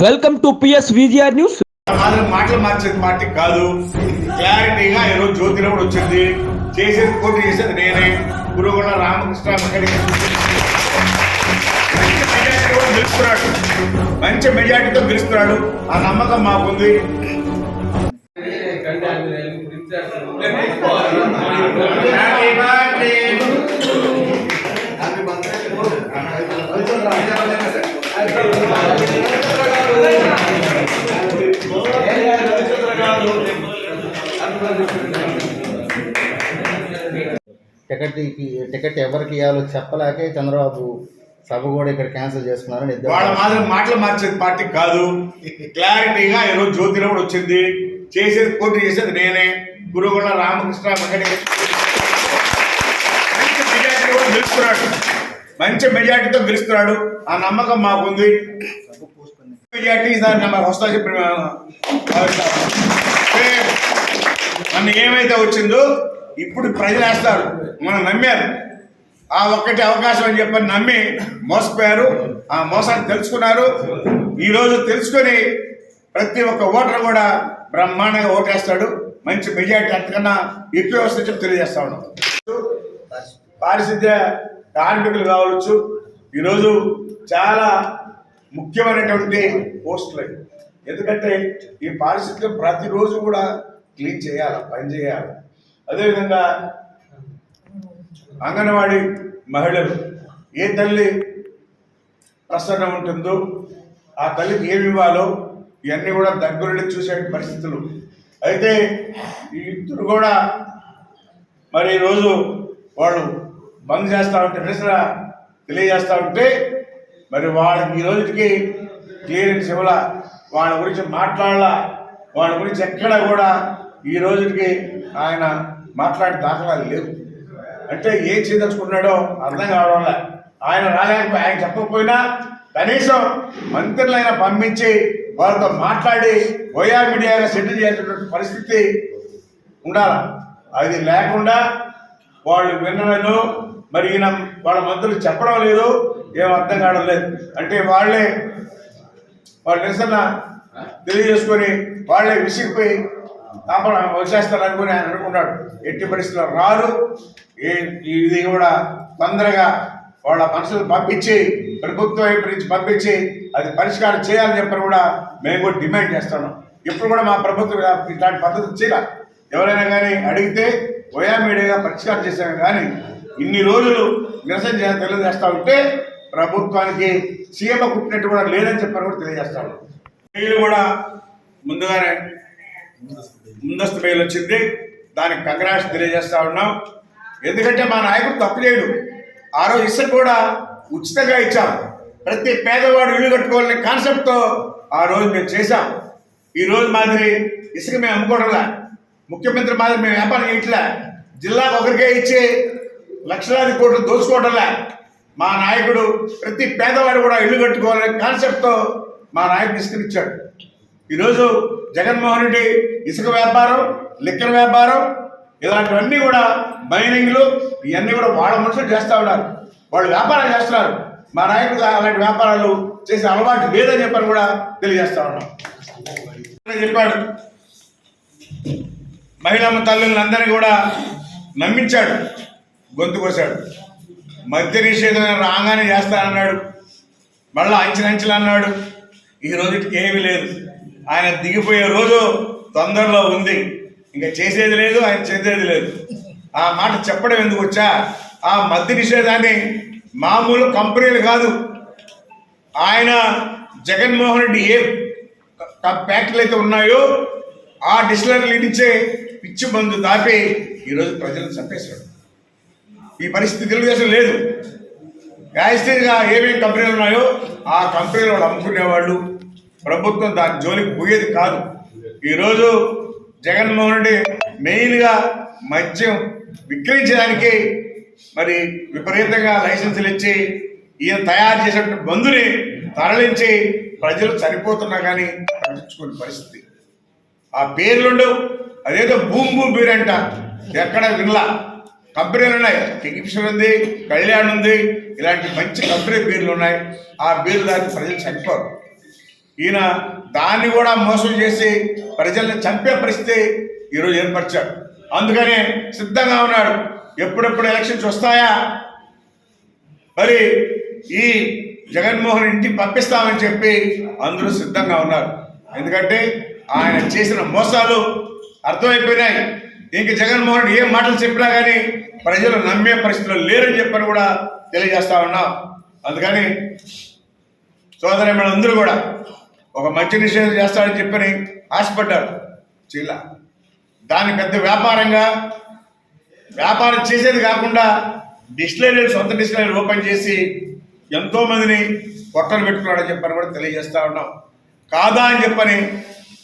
Welcome to PS VGR news. మాటలు మార్చేది మాట కాదు. క్లారిటీగా ఈరోజు జ్యోతిలో కూడా వచ్చింది. చేసేది పోటీ చేసేది నేనే. గురువుల రామకృష్ణ మంచి మెజార్టీ కూడా మంచి మెజార్టీతో గెలుస్తున్నాడు ఆ నమ్మకం మాకుంది. టికెట్ ఇ- టికెట్ ఎవరికి ఇవ్వాలో చెప్పలేకే చంద్రబాబు సభ కూడా ఇక్కడ క్యాన్సిల్ ఇద్దరు వాళ్ళ మాత్రం మాటలు మార్చేది పార్టీ కాదు. క్లారిటీగా ఈరోజు జ్యోతిలో కూడా వచ్చింది. చేసేది పోటీ చేసేది నేనే. గురువుల రామకృష్ణ గెలుస్తున్నాడు. మంచి మెజార్టీతో గెలుస్తున్నాడు. ఆ నమ్మకం మాకుంది. మెజార్టీ వస్తా చెప్పి మన ఏమైతే వచ్చిందో ఇప్పుడు ప్రజలు వేస్తారు. మనం నమ్మారు. ఆ ఒక్కటి అవకాశం అని చెప్పని నమ్మి మోసపోయారు. ఆ మోసాన్ని తెలుసుకున్నారు. ఈరోజు తెలుసుకొని ప్రతి ఒక్క ఓటర్ కూడా బ్రహ్మాండంగా ఓటేస్తాడు. మంచి మెజార్టీ అంతకన్నా ఎక్కువ వస్తే తెలియజేస్తా ఉన్నాం. పారిశుద్ధ్య కార్మికులు కావచ్చు. ఈరోజు చాలా ముఖ్యమైనటువంటి పోస్టులు ఎందుకంటే ఈ పారిశుద్ధ్యం ప్రతిరోజు కూడా క్లీన్ చేయాలి పని చేయాలి? అదేవిధంగా అంగన్వాడీ మహిళలు ఏ తల్లి ప్రసన్న ఉంటుందో ఆ తల్లికి ఏమి ఇవ్వాలో ఇవన్నీ కూడా దగ్గరుండి చూసే పరిస్థితులు. అయితే ఈ ఇద్దరు కూడా మరి ఈరోజు వాళ్ళు బంద్ చేస్తా ఉంటే నిరసన తెలియజేస్తా ఉంటే మరి వాళ్ళకి ఈ రోజుకి క్లియరెన్స్ ఇవ్వాల వాళ్ళ గురించి మాట్లాడాల వాళ్ళ గురించి ఎక్కడ కూడా ఈ రోజుకి ఆయన మాట్లాడే దాఖలాలు లేవు. అంటే ఏం చేయదలుచుకున్నాడో అర్థం కావడం. ఆయన రాలేకపోయి ఆయన చెప్పకపోయినా కనీసం మంత్రులైనా పంపించి వాళ్ళతో మాట్లాడి ఓయా మీడియాగా సెటిల్ చేసేటువంటి పరిస్థితి ఉండాలి? అది లేకుండా వాళ్ళు వినలేదు మరి ఈయన వాళ్ళ మంత్రులు చెప్పడం లేదు ఏం అర్థం కావడం లేదు. అంటే వాళ్ళే వాళ్ళ నిరసన తెలియజేసుకొని వాళ్ళే విసిగిపోయి తాపన వచ్చేస్తారనుకుని ఆయన అనుకున్నాడు. ఎట్టి పరిస్థితుల్లో రారు. ఏ ఇది కూడా తొందరగా వాళ్ళ మనుషులు పంపించి ప్రభుత్వం వైపు నుంచి పంపించి అది పరిష్కారం చేయాలని చెప్పని కూడా మేము కూడా డిమాండ్ చేస్తున్నాం. ఇప్పుడు కూడా మా ప్రభుత్వం ఇట్లాంటి పద్ధతి చేయాలి. ఎవరైనా కానీ అడిగితే ఓయా మీడియాగా పరిష్కారం చేశాను కానీ ఇన్ని రోజులు నిరసన చేయాలని తెలియజేస్తా ఉంటే ప్రభుత్వానికి సీఎం కుట్టినట్టు కూడా లేదని చెప్పని కూడా తెలియజేస్తాను వీళ్ళు కూడా ముందుగానే ముందస్తు బెయిల్ వచ్చింది. దానికి కంగ్రాట్స్ తెలియజేస్తా ఉన్నాం. ఎందుకంటే మా నాయకుడు తప్పు చేయడు. ఆ రోజు ఇసుక కూడా ఉచితంగా ఇచ్చాం. ప్రతి పేదవాడు ఇల్లు కట్టుకోవాలనే కాన్సెప్ట్తో ఆ రోజు మేము చేశాం. ఈ రోజు మాదిరి ఇసుక మేము అమ్ముకోవడంలా. ముఖ్యమంత్రి మాదిరి మేము వ్యాపారం చేయట్లే. జిల్లాకు ఒకరికే ఇచ్చి లక్షలాది కోట్లు దోచుకోవడంలా. మా నాయకుడు ప్రతి పేదవాడు కూడా ఇల్లు కట్టుకోవాలనే కాన్సెప్ట్తో మా నాయకుడు ఇసుకనిచ్చాడు. ఈరోజు జగన్మోహన్ రెడ్డి ఇసుక వ్యాపారం లిక్కర్ వ్యాపారం ఇలాంటివన్నీ కూడా మైనింగ్లు ఇవన్నీ కూడా వాళ్ళ మనుషులు చేస్తూ ఉన్నారు. వాళ్ళు వ్యాపారం చేస్తున్నారు. మా నాయకుడు అలాంటి వ్యాపారాలు చేసే అలవాటు లేదని చెప్పని కూడా తెలియజేస్తా ఉన్నాం. చెప్పాడు. మహిళమ్మ తల్లులందరినీ కూడా నమ్మించాడు. గొంతు కోసాడు. మద్య నిషేధం రాగానే చేస్తానన్నాడు. మళ్ళీ అంచెలంచెలు అన్నాడు. ఈ రోజుకి ఏమీ లేదు. ఆయన దిగిపోయే రోజు తొందరలో ఉంది. ఇంకా చేసేది లేదు ఆయన చేసేది లేదు. ఆ మాట చెప్పడం ఎందుకు వచ్చా? ఆ మద్య నిషేధాన్ని మామూలు కంపెనీలు కాదు. ఆయన జగన్మోహన్ రెడ్డి ఏ క- ఫ్యాక్టరీలు అయితే ఉన్నాయో ఆ డిస్టిలరీలు నుంచే పిచ్చి మందు దాపి ఈరోజు ప్రజలను చంపేశాడు. ఈ పరిస్థితి తెలుగుదేశం లేదు. యాజిస్ట్గా ఏమేమి కంపెనీలు ఉన్నాయో ఆ కంపెనీలు వాళ్ళు అమ్ముకునేవాళ్ళు. ప్రభుత్వం దాని జోలికి పోయేది కాదు. ఈరోజు జగన్మోహన్ రెడ్డి మెయిన్గా మద్యం విక్రయించడానికి మరి విపరీతంగా లైసెన్సులు ఇచ్చి ఈయన తయారు చేసినటువంటి మందుని తరలించి ప్రజలు చనిపోతున్నా కానీ పట్టించుకునే పరిస్థితి. ఆ పేర్లుండవు అదేదో భూమి భూమి పేరు అంట. ఎక్కడ వినలా. కంపెనీలు ఉన్నాయి. కింగ్ఫిషర్ ఉంది కళ్యాణ్ ఉంది. ఇలాంటి మంచి కంపెనీ బీర్లు ఉన్నాయి. ఆ పేర్లు దానికి ప్రజలు చనిపోరు. ఈయన దాన్ని కూడా మోసం చేసి ప్రజల్ని చంపే పరిస్థితి ఈరోజు ఏర్పరిచాడు. అందుకనే సిద్ధంగా ఉన్నాడు. ఎప్పుడెప్పుడు ఎలక్షన్స్ వస్తాయా? మరి ఈ జగన్మోహన్ ఇంటికి పంపిస్తామని చెప్పి అందరూ సిద్ధంగా ఉన్నారు. ఎందుకంటే ఆయన చేసిన మోసాలు అర్థమైపోయినాయి. ఇంక జగన్మోహన్ ఏం మాటలు చెప్పినా కానీ ప్రజలు నమ్మే పరిస్థితులు లేరని చెప్పని కూడా తెలియజేస్తా ఉన్నాం. అందుకని సోదరి అందరూ కూడా ఒక మంచి నిషేధం చేస్తాడని చెప్పని ఆశపడ్డాడు. చీల దాన్ని పెద్ద వ్యాపారంగా వ్యాపారం చేసేది కాకుండా డిస్టిలరీ సొంత డిస్టిలరీ ఓపెన్ చేసి ఎంతో మందిని పొట్టలు పెట్టుకున్నాడని చెప్పని కూడా తెలియజేస్తా ఉన్నాం. కాదా అని చెప్పని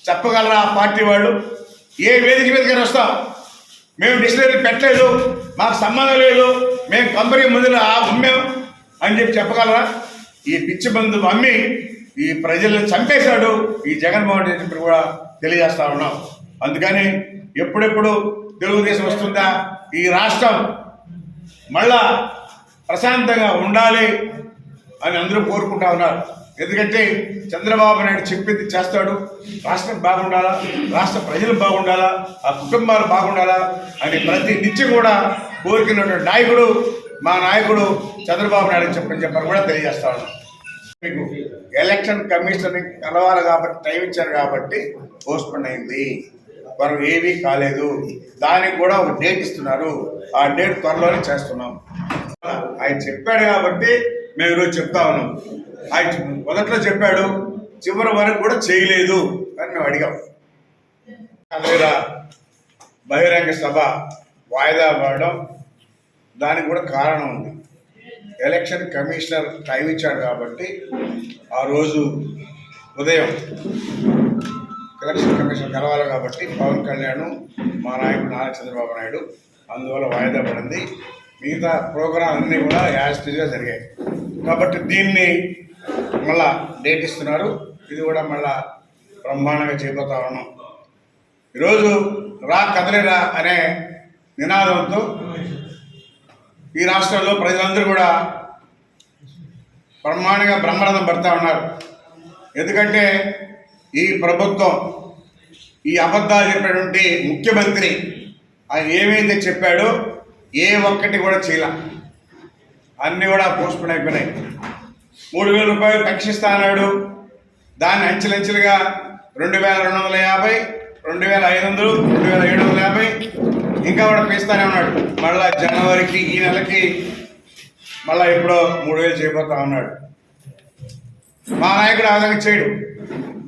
చెప్పగలరా ఆ పార్టీ వాళ్ళు? ఏ వేదిక మీదకి వస్తాం. మేము డిస్టిలరీ పెట్టలేదు మాకు సంబంధం లేదు మేము కంపెనీ ముందు అమ్మాం అని చెప్పి చెప్పగలరా? ఈ పిచ్చి బంధువు అమ్మి ఈ ప్రజల్ని చంపేశాడు ఈ జగన్మోహన్ రెడ్డి ఇప్పుడు కూడా తెలియజేస్తా ఉన్నాం. అందుకని ఎప్పుడెప్పుడు తెలుగుదేశం వస్తుందా? ఈ రాష్ట్రం మళ్ళా ప్రశాంతంగా ఉండాలి అని అందరూ కోరుకుంటా ఉన్నారు. ఎందుకంటే చంద్రబాబు నాయుడు చెప్పింది చేస్తాడు. రాష్ట్రం బాగుండాలా? రాష్ట్ర ప్రజలు బాగుండాలా? ఆ కుటుంబాలు బాగుండాలా? అని ప్రతి నిత్యం కూడా కోరుకున్నటువంటి నాయకుడు మా నాయకుడు చంద్రబాబు నాయుడు చెప్పని చెప్పని కూడా తెలియజేస్తా ఉన్నాం. మీకు ఎలక్షన్ కమిషన్ కలవాలి కాబట్టి టైం ఇచ్చారు కాబట్టి పోస్ట్పోన్ అయింది. వారు ఏమీ కాలేదు. దానికి కూడా ఒక డేట్ ఇస్తున్నారు. ఆ డేట్ త్వరలోనే చేస్తున్నాం. ఆయన చెప్పాడు కాబట్టి మేము ఈరోజు చెప్తా ఉన్నాం. ఆయన మొదట్లో చెప్పాడు చివరి వరకు కూడా చేయలేదు అని మేము అడిగాం. లేదా బహిరంగ సభ వాయిదా పడడం దానికి కూడా కారణం ఉంది. ఎలక్షన్ కమిషనర్ టైం ఇచ్చాడు కాబట్టి ఆ రోజు ఉదయం ఎలక్షన్ కమిషన్ కలవాలి కాబట్టి పవన్ కళ్యాణ్ మా నాయకుడు నారా చంద్రబాబు నాయుడు అందువల్ల వాయిదా పడింది. మిగతా ప్రోగ్రాం అన్నీ కూడా యాజ్గా జరిగాయి. కాబట్టి దీన్ని మళ్ళా డేట్ ఇస్తున్నారు. ఇది కూడా మళ్ళా బ్రహ్మాండంగా చేయబోతా ఉన్నాం. ఈరోజు రా కదలిరా అనే నినాదంతో ఈ రాష్ట్రంలో ప్రజలందరూ కూడా బ్రహ్మాండంగా బ్రహ్మరథం పడతా ఉన్నారు. ఎందుకంటే ఈ ప్రభుత్వం ఈ అబద్ధాలు చెప్పినటువంటి ముఖ్యమంత్రి ఆయన ఏమైతే చెప్పాడో ఏ ఒక్కటి కూడా చేయాల. అన్నీ కూడా పోస్ట్పోన్ అయిపోయినాయి. మూడు వేల రూపాయలు పెన్షిస్తా అన్నాడు. దాన్ని అంచెలంచెలుగా రెండు వేల రెండు వందల యాభై రెండు వేల ఐదు వందలు రెండు వేల ఏడు వందల యాభై ఉన్నాడు. మళ్ళా జనవరికి ఈ నెలకి మళ్ళా ఎప్పుడో మూడు వేలు చేయబోతా ఉన్నాడు. మా నాయకుడు ఆ విధంగా చేయడు.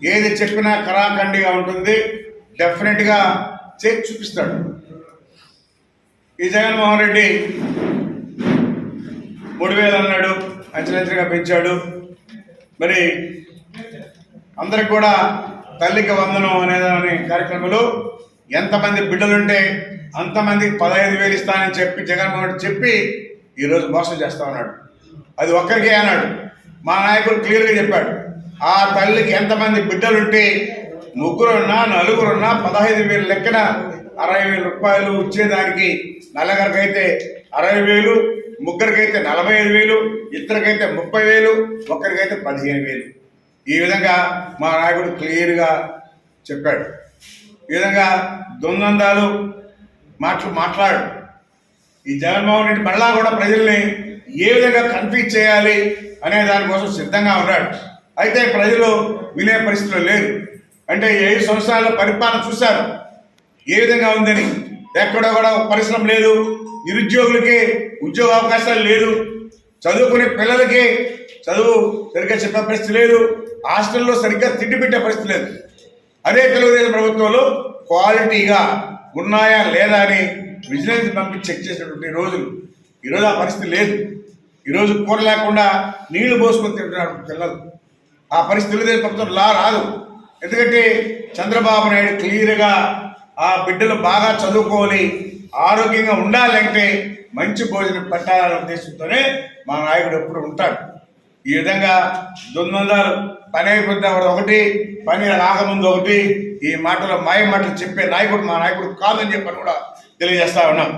ఏది చెప్పినా కరాఖండిగా ఉంటుంది. డెఫినెట్గా చేసి చూపిస్తాడు. ఈ జగన్మోహన్ రెడ్డి మూడు వేలు అన్నాడు అంచెలంచెలుగా పెంచాడు. మరి అందరికి కూడా తల్లికి వందనం అనేదాని కార్యక్రమంలో ఎంతమంది బిడ్డలుంటే అంతమందికి పదహైదు వేలు ఇస్తానని చెప్పి జగన్మోహన్ రెడ్డి చెప్పి ఈరోజు మోసం చేస్తా ఉన్నాడు. అది ఒక్కరికే అన్నాడు. మా నాయకుడు క్లియర్గా చెప్పాడు. ఆ తల్లికి ఎంతమంది బిడ్డలుంటే ముగ్గురున్నా నలుగురున్నా పదహైదు వేలు లెక్కన అరవై వేల రూపాయలు ఇచ్చేదానికి నలుగురికైతే అరవై వేలు ముగ్గురికైతే నలభై ఐదు వేలు ఇద్దరికైతే ముప్పై వేలు ఒక్కరికైతే పదిహేను వేలు. ఈ విధంగా మా నాయకుడు క్లియర్గా చెప్పాడు. ఈ విధంగా దొంగందాలు మాటలు మాట్లాడు. ఈ జగన్మోహన్ రెడ్డి మళ్ళా కూడా ప్రజల్ని ఏ విధంగా కన్ఫ్యూజ్ చేయాలి అనే దానికోసం సిద్ధంగా ఉన్నాడు. అయితే ప్రజలు వినే పరిస్థితిలో లేదు అంటే ఏడు సంవత్సరాల పరిపాలన చూశారు? ఏ విధంగా ఉందని? ఎక్కడ కూడా పరిశ్రమ లేదు. నిరుద్యోగులకి ఉద్యోగ అవకాశాలు లేదు చదువుకునే పిల్లలకి చదువు సరిగ్గా చెప్పే పరిస్థితి లేదు. హాస్టల్లో సరిగ్గా తిండి పెట్టే పరిస్థితి లేదు. అదే తెలుగుదేశం ప్రభుత్వంలో క్వాలిటీగా ఉన్నాయా లేదా అని విజిలెన్స్ పంపి చెక్ చేసినటువంటి రోజులు. ఈరోజు ఆ పరిస్థితి లేదు. ఈరోజు కూర లేకుండా నీళ్ళు పోసుకొని తింటున్నారు పిల్లలు. ఆ పరిస్థితి తెలుగుదేశం ప్రభుత్వం లా రాదు. ఎందుకంటే చంద్రబాబు నాయుడు క్లియర్గా ఆ బిడ్డలు బాగా చదువుకోవాలి ఆరోగ్యంగా ఉండాలంటే మంచి భోజనం పెట్టాలనే ఉద్దేశంతోనే మా నాయకుడు ఎప్పుడు ఉంటాడు. ఈ విధంగా దొందలు పని అయిపోతే ఒకటి పని రాకముందు ఒకటి. ఈ మాటలు మాయ మాటలు చెప్పే నాయకుడు మా నాయకుడు కాదని చెప్పని కూడా తెలియజేస్తా ఉన్నాం.